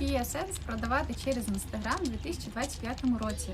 чи є сенс продавати через інстаграм у 2025 році?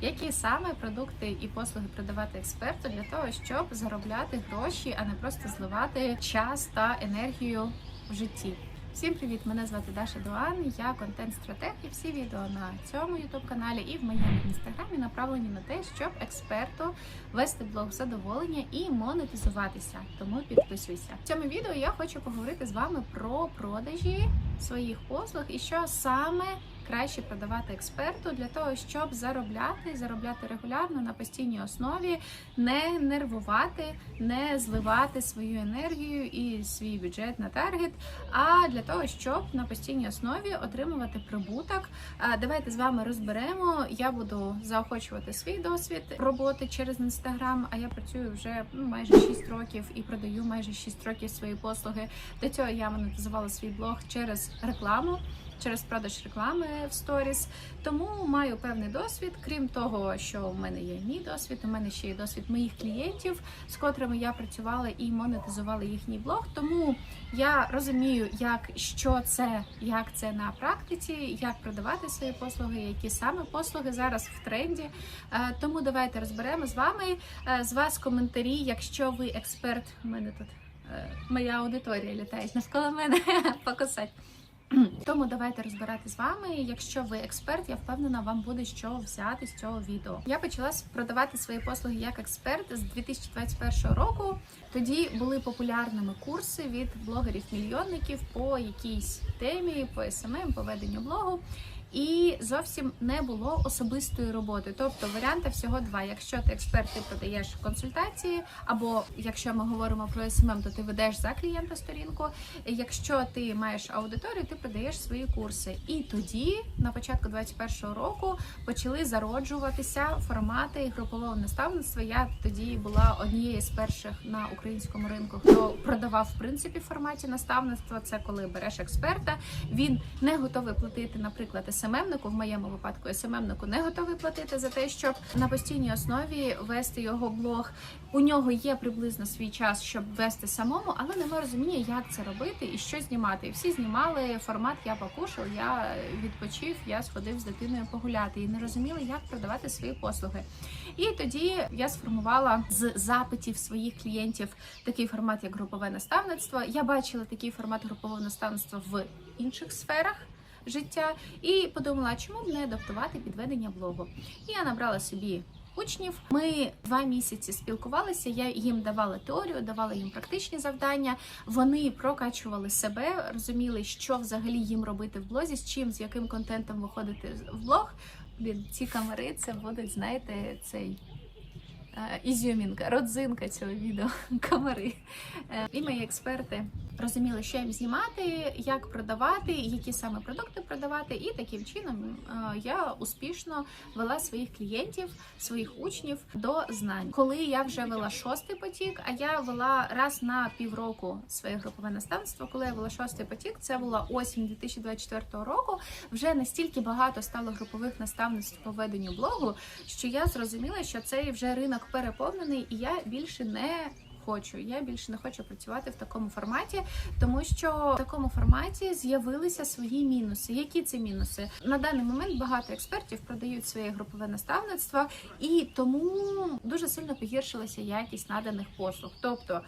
Які саме продукти і послуги продавати експерту для того, щоб заробляти гроші, а не просто зливати час та енергію в житті? Всім привіт! Мене звати Даша Дуан, я контент-стратег і всі відео на цьому ютуб-каналі і в моєму інстаграмі направлені на те, щоб експерту вести блог задоволення і монетизуватися. Тому підписуйся. В цьому відео я хочу поговорити з вами про продажі своїх послуг і що саме краще продавати експерту для того, щоб заробляти, заробляти регулярно на постійній основі, не нервувати, не зливати свою енергію і свій бюджет на таргет, а для того, щоб на постійній основі отримувати прибуток. Давайте з вами розберемо. Я буду заохочувати свій досвід роботи через інстаграм. А я працюю вже ну, майже 6 років і продаю майже 6 років свої послуги. До цього я монетизувала свій блог через рекламу. Через продаж реклами в сторіс, тому маю певний досвід. Крім того, що в мене є мій досвід, у мене ще є досвід моїх клієнтів, з котрими я працювала і монетизувала їхній блог. Тому я розумію, як що це, як це на практиці, як продавати свої послуги, які саме послуги зараз в тренді. Е, Тому давайте розберемо з вами Е, з вас коментарі, якщо ви експерт. У мене тут е, моя аудиторія літає навколо мене покусать. Тому давайте розбирати з вами. Якщо ви експерт, я впевнена, вам буде що взяти з цього відео. Я почала продавати свої послуги як експерт з 2021 року. Тоді були популярними курси від блогерів-мільйонників по якійсь темі, по СММ, по веденню блогу. І зовсім не було особистої роботи. Тобто варіанти всього два. Якщо ти експерт, ти продаєш консультації, або якщо ми говоримо про СММ, то ти ведеш за клієнта сторінку. Якщо ти маєш аудиторію, ти продаєш свої курси. І тоді, на початку 2021 року, почали зароджуватися формати групового наставництва. Я тоді була однією з перших на українському ринку, хто продавав в принципі форматі наставництва. Це коли береш експерта, він не готовий платити, наприклад, СММнику, в моєму випадку СММнику не готовий платити за те, щоб на постійній основі вести його блог. У нього є приблизно свій час, щоб вести самому, але немає розуміння, як це робити і що знімати. І всі знімали формат Я покушав, я відпочив, я сходив з дитиною погуляти і не розуміли, як продавати свої послуги. І тоді я сформувала з запитів своїх клієнтів такий формат, як групове наставництво. Я бачила такий формат групового наставництва в інших сферах життя і подумала, чому б не адаптувати підведення блогу. І я набрала собі. Учнів ми два місяці спілкувалися. Я їм давала теорію, давала їм практичні завдання. Вони прокачували себе, розуміли, що взагалі їм робити в блозі, з чим, з яким контентом виходити в блог. Блін, ці камери це будуть, знаєте, цей ізюмінка, родзинка цього відео. Камери. Е, І мої експерти розуміли, що їм знімати, як продавати, які саме продукти продавати, і таким чином е, я успішно вела своїх клієнтів, своїх учнів до знань. Коли я вже вела шостий потік, а я вела раз на півроку своє групове наставництво. Коли я вела шостий потік, це була осінь 2024 року. Вже настільки багато стало групових наставництв по веденню блогу, що я зрозуміла, що цей вже ринок переповнений, і я більше не хочу. Я більше не хочу працювати в такому форматі, тому що в такому форматі з'явилися свої мінуси. Які це мінуси? На даний момент багато експертів продають своє групове наставництво, і тому дуже сильно погіршилася якість наданих послуг. Тобто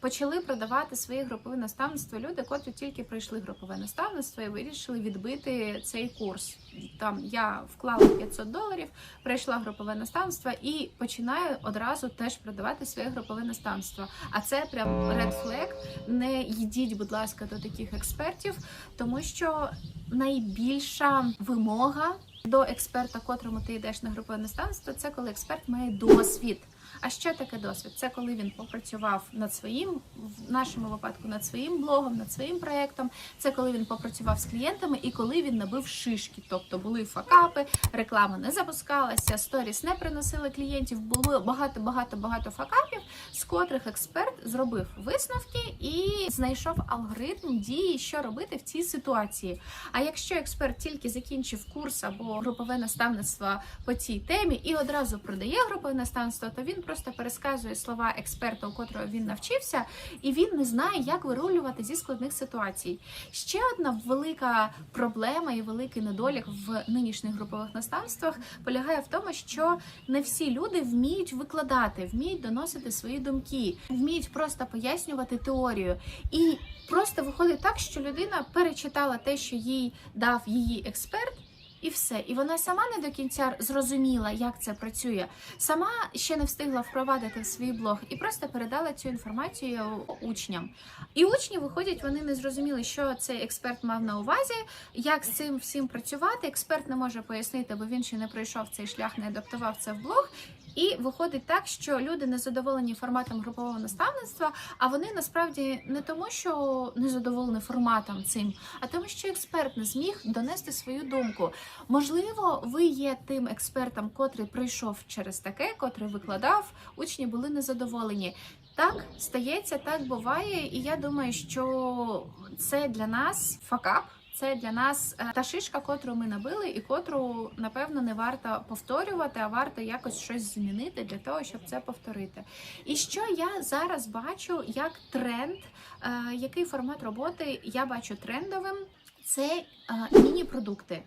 Почали продавати свої групове наставництво люди, котрі тільки пройшли групове наставництво і вирішили відбити цей курс. Там я вклала 500 доларів, пройшла групове наставництво і починаю одразу теж продавати своє групове наставництво. А це прям red flag. Не йдіть, будь ласка, до таких експертів, тому що найбільша вимога до експерта, котрому ти йдеш на групове наставництво, це коли експерт має досвід. А що таке досвід? Це коли він попрацював над своїм, в нашому випадку, над своїм блогом, над своїм проєктом. Це коли він попрацював з клієнтами і коли він набив шишки. Тобто були факапи, реклама не запускалася, сторіс не приносили клієнтів. Було багато, багато, багато факапів, з котрих експерт зробив висновки і знайшов алгоритм дії, що робити в цій ситуації. А якщо експерт тільки закінчив курс або групове наставництво по цій темі і одразу продає групове наставництво, то він просто пересказує слова експерта, у котрого він навчився, і він не знає, як вирулювати зі складних ситуацій. Ще одна велика проблема і великий недолік в нинішніх групових наставствах полягає в тому, що не всі люди вміють викладати, вміють доносити свої думки, вміють просто пояснювати теорію. І просто виходить так, що людина перечитала те, що їй дав її експерт. І все, і вона сама не до кінця зрозуміла, як це працює. Сама ще не встигла впровадити в свій блог і просто передала цю інформацію учням. І учні виходять, вони не зрозуміли, що цей експерт мав на увазі, як з цим всім працювати. Експерт не може пояснити, бо він ще не пройшов цей шлях, не адаптував це в блог. І виходить так, що люди не задоволені форматом групового наставництва, а вони насправді не тому, що не задоволені форматом цим, а тому, що експерт не зміг донести свою думку. Можливо, ви є тим експертом, котрий пройшов через таке, котрий викладав, учні були незадоволені. Так стається, так буває, і я думаю, що це для нас факап. Це для нас е, та шишка, котру ми набили, і котру напевно не варто повторювати, а варто якось щось змінити для того, щоб це повторити. І що я зараз бачу як тренд, е, який формат роботи я бачу трендовим, це е, міні-продукти.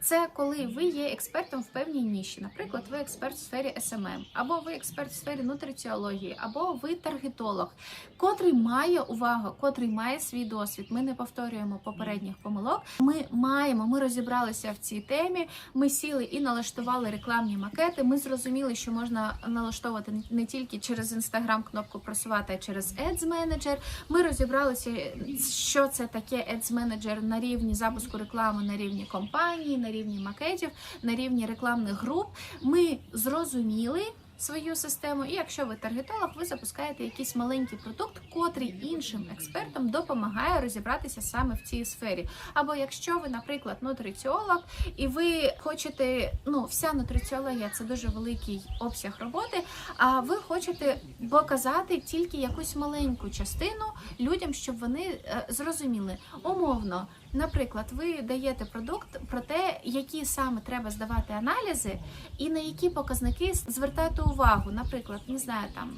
Це коли ви є експертом в певній ніші. Наприклад, ви експерт в сфері СММ, або ви експерт в сфері нутриціології, або ви таргетолог, котрий має увагу, котрий має свій досвід. Ми не повторюємо попередніх помилок. Ми маємо, ми розібралися в цій темі. Ми сіли і налаштували рекламні макети. Ми зрозуміли, що можна налаштовувати не тільки через інстаграм кнопку просувати, а через Ads Manager. Ми розібралися, що це таке Ads Manager на рівні запуску реклами на рівні компанії на рівні макетів, на рівні рекламних груп. Ми зрозуміли. Свою систему, і якщо ви таргетолог, ви запускаєте якийсь маленький продукт, котрий іншим експертам допомагає розібратися саме в цій сфері. Або якщо ви, наприклад, нутриціолог, і ви хочете, ну вся нутриціологія це дуже великий обсяг роботи. А ви хочете показати тільки якусь маленьку частину людям, щоб вони е, зрозуміли умовно. Наприклад, ви даєте продукт про те, які саме треба здавати аналізи, і на які показники звертати увагу. Наприклад, не знаю, там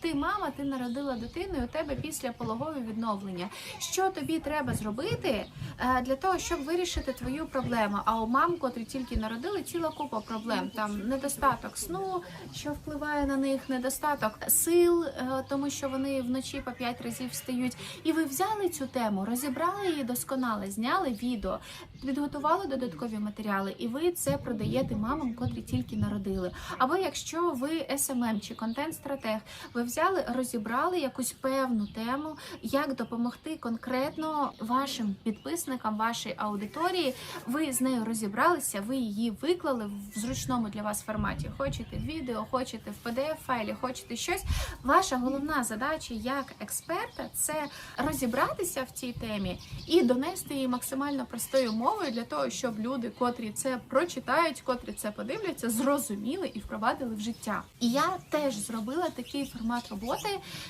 ти мама, ти народила дитину, і у тебе після пологове відновлення. Що тобі треба зробити е, для того, щоб вирішити твою проблему? А у мам, котрі тільки народили, ціла купа проблем. Там недостаток сну, що впливає на них, недостаток сил, е, тому що вони вночі по 5 разів встають. І ви взяли цю тему, розібрали її досконало, зняли відео, підготували додаткові матеріали, і ви це продаєте мамам, котрі тільки народили. Або якщо ви СММ чи контент-стратег, ви взяли, розібрали якусь певну тему, як допомогти конкретно вашим підписникам, вашій аудиторії. Ви з нею розібралися, ви її виклали в зручному для вас форматі. Хочете відео, хочете в pdf файлі, хочете щось. Ваша головна задача як експерта це розібратися в цій темі і донести її максимально простою мовою для того, щоб люди, котрі це прочитають, котрі це подивляться, зрозуміли і впровадили в життя. І я теж зробила такий формат роботи.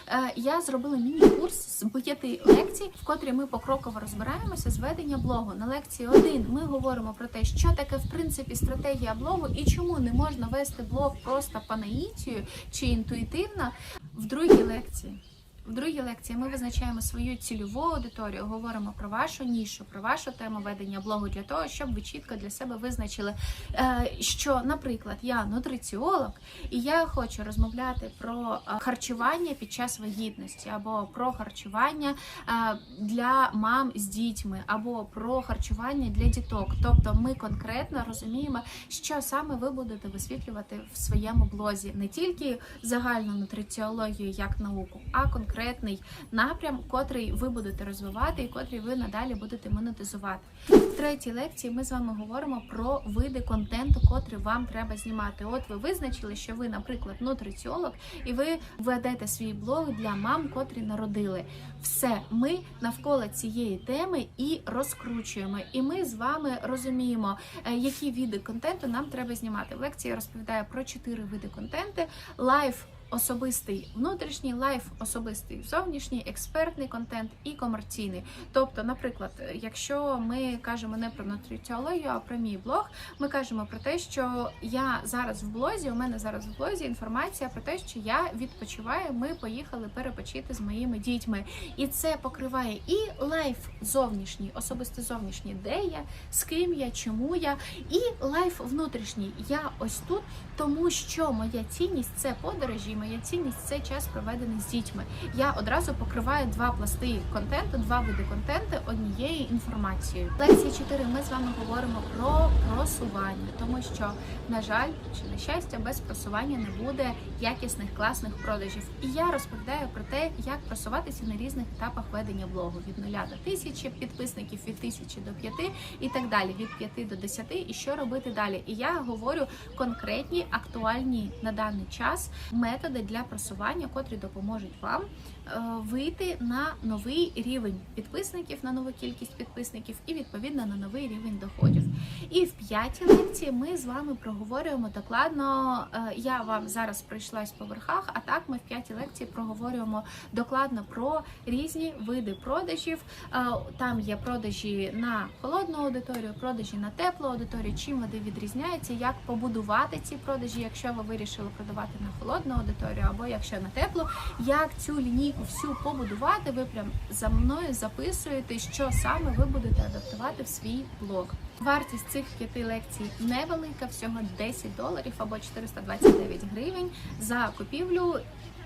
Е, Я зробила міні-курс з п'яти лекцій, в котрі ми покроково розбираємося з ведення блогу. На лекції 1 ми говоримо про те, що таке в принципі стратегія блогу і чому не можна вести блог просто по наїтію чи інтуїтивно. В другій лекції. В другій лекції ми визначаємо свою цільову аудиторію, говоримо про вашу нішу, про вашу тему ведення блогу для того, щоб ви чітко для себе визначили, е, що, наприклад, я нутриціолог, і я хочу розмовляти про е, харчування під час вагітності, або про харчування е, для мам з дітьми, або про харчування для діток. Тобто, ми конкретно розуміємо, що саме ви будете висвітлювати в своєму блозі, не тільки загальну нутриціологію як науку, а конкретно конкретний напрям, котрий ви будете розвивати і котрий ви надалі будете монетизувати. В третій лекції ми з вами говоримо про види контенту, котрий вам треба знімати. От ви визначили, що ви, наприклад, нутриціолог, і ви ведете свій блог для мам, котрі народили. Все, ми навколо цієї теми і розкручуємо. І ми з вами розуміємо, е, які види контенту нам треба знімати. В лекції я розповідаю про чотири види контенту. Лайф особистий внутрішній, лайф особистий зовнішній, експертний контент і комерційний. Тобто, наприклад, якщо ми кажемо не про нутриціологію, а про мій блог, ми кажемо про те, що я зараз в блозі, у мене зараз в блозі інформація про те, що я відпочиваю. Ми поїхали перепочити з моїми дітьми, і це покриває і лайф зовнішній, особисто зовнішній, де я, з ким я, чому я, і лайф внутрішній. Я ось тут, тому що моя цінність це подорожі, моя цінність це час проведений з дітьми. Я одразу покриваю два пласти контенту, два види контенту однією інформацією. Лекції 4 ми з вами говоримо про просування, тому що, на жаль, чи на щастя, без просування не буде якісних класних продажів. І я розповідаю про те, як просуватися на різних етапах ведення блогу від 0 до 1000 підписників, від 1000 до 5 і так далі, від 5 до 10, і що робити далі. І я говорю конкретні, актуальні на даний час методи для просування, котрі допоможуть вам е, вийти на новий рівень підписників, на нову кількість підписників і відповідно на новий рівень доходів. І в п'ятій лекції ми з вами проговорюємо докладно. е, Я вам зараз пройшлась по верхах, а так ми в п'ятій лекції проговорюємо докладно про різні види продажів. Е, Там є продажі на холодну аудиторію, продажі на теплу аудиторію. Чим вони відрізняються, як побудувати ці продажі, якщо ви вирішили продавати на холодну аудиторію, або якщо на теплу, як цю лінійку всю побудувати. Ви прям за мною записуєте, що саме ви будете адаптувати в свій блог. Вартість цих п'яти лекцій невелика, всього 10 доларів або 429 гривень за купівлю,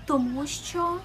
тому що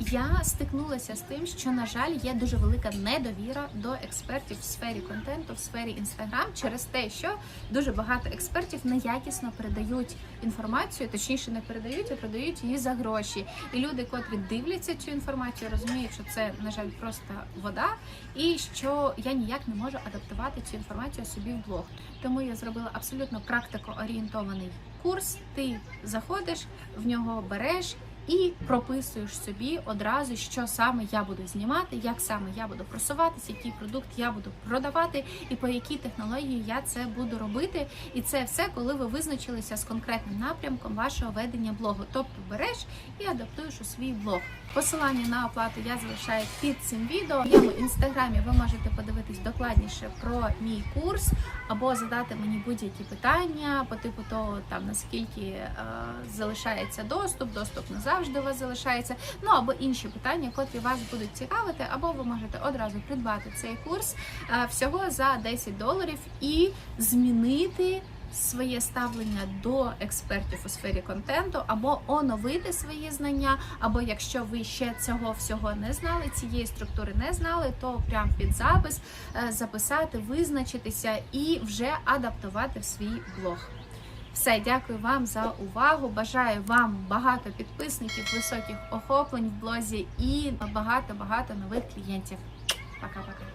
я стикнулася з тим, що на жаль є дуже велика недовіра до експертів в сфері контенту, в сфері інстаграм, через те, що дуже багато експертів неякісно передають інформацію, точніше не передають, а продають її за гроші. І люди, котрі дивляться цю інформацію, розуміють, що це на жаль просто вода, і що я ніяк не можу адаптувати цю інформацію собі в блог. Тому я зробила абсолютно практико-орієнтований курс. Ти заходиш, в нього береш. І прописуєш собі одразу, що саме я буду знімати, як саме я буду просуватися, який продукт я буду продавати, і по якій технології я це буду робити. І це все, коли ви визначилися з конкретним напрямком вашого ведення блогу. Тобто береш і адаптуєш у свій блог. Посилання на оплату я залишаю під цим відео. В моєму інстаграмі ви можете подивитись докладніше про мій курс або задати мені будь-які питання по типу того, там наскільки е, залишається доступ, доступ не завжди у вас залишається. Ну або інші питання, котрі вас будуть цікавити, або ви можете одразу придбати цей курс е, всього за 10 доларів і змінити. Своє ставлення до експертів у сфері контенту, або оновити свої знання, або якщо ви ще цього всього не знали, цієї структури не знали, то прям під запис е, записати, визначитися і вже адаптувати в свій блог. Все, дякую вам за увагу. Бажаю вам багато підписників, високих охоплень в блозі і багато багато нових клієнтів. Пока-пока.